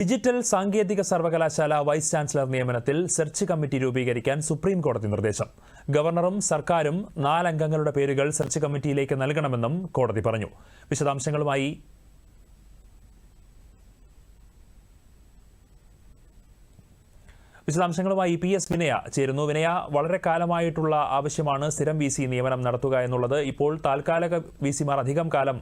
Digital സാങ്കേതിക സർവകലാശാല vice chancellor നിയമനത്തിൽ സെർച്ച് കമ്മിറ്റി രൂപീകരിക്കാൻ സുപ്രീം കോടതി നിർദ്ദേശം. ഗവർണറും സർക്കാരും നാലംഗങ്ങളുടെ പേരുകൾ സെർച്ച് കമ്മിറ്റിയിലേക്ക് നൽകണമെന്നും കോടതി പറഞ്ഞു. വിശദാംശങ്ങളുമായി വിശദാംശങ്ങളുമായി പി എസ് വിനയ. ചേരുന്നു. വിനയ വളരെ കാലമായിട്ടുള്ള ആവശ്യമാണ് സ്ഥിരം വി സി നിയമനം നടത്തുക എന്നുള്ളത്. ഇപ്പോൾ താൽക്കാലിക വി സിമാർ അധികം കാലം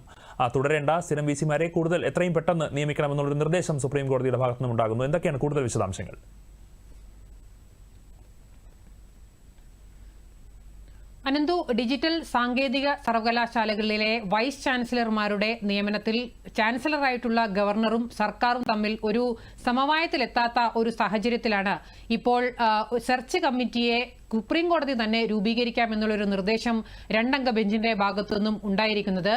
തുടരേണ്ട. സ്ഥിരം വി സിമാരെ കൂടുതൽ എത്രയും പെട്ടെന്ന് നിയമിക്കണമെന്നുള്ളൊരു നിർദ്ദേശം സുപ്രീം കോടതിയുടെ ഭാഗത്തുനിന്നുണ്ടാകുന്നു എന്തൊക്കെയാണ് കൂടുതൽ വിശദാംശങ്ങൾ? അനന്തു ഡിജിറ്റൽ സാങ്കേതിക സർവകലാശാലകളിലെ വൈസ് ചാൻസലർമാരുടെ നിയമനത്തിൽ ചാൻസലറായിട്ടുള്ള ഗവർണറും സർക്കാരും തമ്മിൽ ഒരു സമവായത്തിലെത്താത്ത ഒരു സാഹചര്യത്തിലാണ് ഇപ്പോൾ സെർച്ച് കമ്മിറ്റിയെ സുപ്രീം കോടതി തന്നെ രൂപീകരിക്കാമെന്നുള്ളൊരു നിർദ്ദേശം രണ്ടംഗ ബെഞ്ചിന്റെ ഭാഗത്തു നിന്നും ഉണ്ടായിരിക്കുന്നത്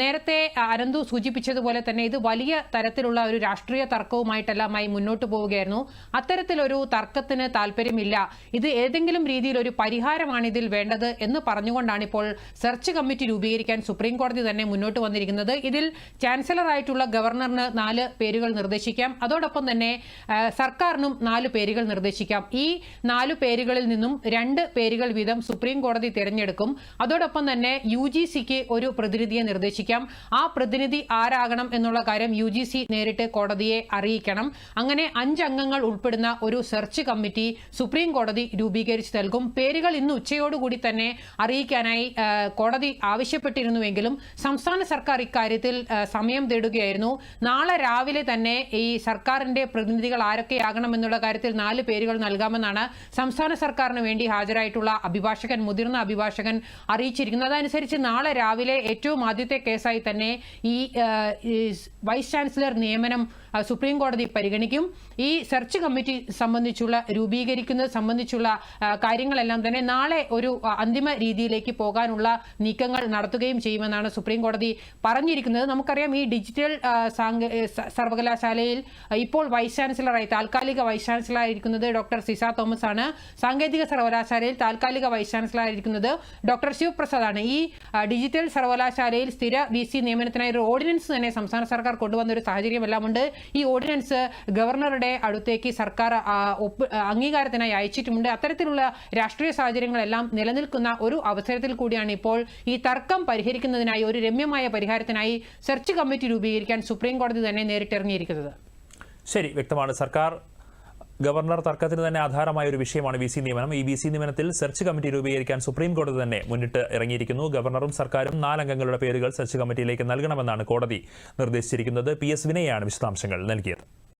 നേരത്തെ അനന്തു സൂചിപ്പിച്ചതുപോലെ തന്നെ ഇത് വലിയ തരത്തിലുള്ള ഒരു രാഷ്ട്രീയ തർക്കവുമായിട്ടെല്ലാമായി മുന്നോട്ട് പോവുകയായിരുന്നു. അത്തരത്തിലൊരു തർക്കത്തിന് താല്പര്യമില്ല ഇത് ഏതെങ്കിലും രീതിയിൽ ഒരു പരിഹാരമാണ് ഇതിൽ വേണ്ടത് എന്ന് പറഞ്ഞുകൊണ്ടാണ് ഇപ്പോൾ സെർച്ച് കമ്മിറ്റി രൂപീകരിക്കാൻ സുപ്രീം കോടതി തന്നെ മുന്നോട്ട് വന്നിരിക്കുന്നത്. ഇതിൽ ചാൻസലറായിട്ടുള്ള ഗവർണറിന് നാല് പേരുകൾ നിർദ്ദേശിക്കാം. അതോടൊപ്പം തന്നെ സർക്കാരിനും നാല് പേരുകൾ നിർദ്ദേശിക്കാം. ഈ നാല് പേരുകളിൽ നിന്നും രണ്ട് പേരുകൾ വീതം സുപ്രീം കോടതി തിരഞ്ഞെടുക്കും. അതോടൊപ്പം തന്നെ യു ഒരു പ്രതിനിധിയെ നിർദ്ദേശിക്കാം. ആ പ്രതിനിധി ആരാകണം എന്നുള്ള കാര്യം യു നേരിട്ട് കോടതിയെ അറിയിക്കണം. അങ്ങനെ അഞ്ചംഗങ്ങൾ ഉൾപ്പെടുന്ന ഒരു സെർച്ച് കമ്മിറ്റി സുപ്രീം കോടതി രൂപീകരിച്ച് നൽകും. പേരുകൾ ഇന്ന് ഉച്ചയോടുകൂടി തന്നെ അറിയിക്കാനായി കോടതി ആവശ്യപ്പെട്ടിരുന്നുവെങ്കിലും സംസ്ഥാന സർക്കാർ ഇക്കാര്യത്തിൽ സമയം തേടുകയായിരുന്നു. നാളെ രാവിലെ തന്നെ ഈ സർക്കാരിന്റെ പ്രതിനിധികൾ ആരൊക്കെയാകണം എന്നുള്ള കാര്യത്തിൽ നാല് പേരുകൾ നൽകാമെന്നാണ് സംസ്ഥാന സർക്കാരിന് വേണ്ടി ഹാജരായിട്ടുള്ള അഭിഭാഷകൻ മുതിർന്ന അഭിഭാഷകൻ അറിയിച്ചിരിക്കുന്നത് അതനുസരിച്ച് നാളെ രാവിലെ ഏറ്റവും ആദ്യത്തെ കേസായി തന്നെ ഈ വൈസ് ചാൻസലർ നിയമനം സുപ്രീം കോടതി പരിഗണിക്കും. ഈ സെർച്ച് കമ്മിറ്റി സംബന്ധിച്ചുള്ള രൂപീകരിക്കുന്നത് സംബന്ധിച്ചുള്ള കാര്യങ്ങളെല്ലാം തന്നെ നാളെ ഒരു അന്തിമ രീതിയിലേക്ക് പോകാനുള്ള നീക്കങ്ങൾ നടത്തുകയും ചെയ്യുമെന്നാണ് സുപ്രീം കോടതി പറഞ്ഞിരിക്കുന്നത്. നമുക്കറിയാം ഈ ഡിജിറ്റൽ സർവകലാശാലയിൽ ഇപ്പോൾ വൈസ് ചാൻസലറായി താൽക്കാലിക വൈസ് ചാൻസലറായിരിക്കുന്നത് ഡോക്ടർ സിസ തോമസ് ആണ് സാങ്കേതിക സർവകലാശാലയിൽ താൽക്കാലിക വൈസ് ചാൻസലറായിരിക്കുന്നത് ഡോക്ടർ ശിവപ്രസാദ് ആണ് ഈ ഡിജിറ്റൽ സർവകലാശാലയിൽ സ്ഥിര വി സി നിയമനത്തിനായി ഒരു ഓർഡിനൻസ് തന്നെ സംസ്ഥാന സർക്കാർ കൊണ്ടുവന്ന ഒരു സാഹചര്യമെല്ലാം ഉണ്ട് ഈ ഓർഡിനൻസ് ഗവർണറുടെ അടുത്തേക്ക് സർക്കാർ അംഗീകാരത്തിനായി അയച്ചിട്ടുമുണ്ട്. അത്തരത്തിലുള്ള രാഷ്ട്രീയ സാഹചര്യങ്ങളെല്ലാം നിലനിൽക്കുന്ന ഒരു അവസരത്തിൽ കൂടിയാണ് ഇപ്പോൾ ഈ തർക്കം പരിഹരിക്കുന്നതിനായി ഒരു രമ്യമായ പരിഹാരത്തിനായി സെർച്ച് കമ്മിറ്റി രൂപീകരിക്കാൻ സുപ്രീം കോടതി തന്നെ നേരിട്ടിറങ്ങിയിരിക്കുന്നത്. ശരി വ്യക്തമാണ്. സർക്കാർ ഗവർണർ തർക്കത്തിന് തന്നെ ആധാരമായ ഒരു വിഷയമാണ് വി സി നിയമനം. ഈ വി സി നിയമനത്തിൽ സെർച്ച് കമ്മിറ്റി രൂപീകരിക്കാൻ സുപ്രീം കോടതി തന്നെ മുന്നിട്ട് ഇറങ്ങിയിരിക്കുന്നു. ഗവർണറും സർക്കാരും നാലംഗങ്ങളുടെ പേരുകൾ സെർച്ച് കമ്മിറ്റിയിലേക്ക് നൽകണമെന്നാണ് കോടതി നിർദ്ദേശിച്ചിരിക്കുന്നത്. പി എസ് വിനയാണ് വിശദാംശങ്ങൾ നൽകിയത്.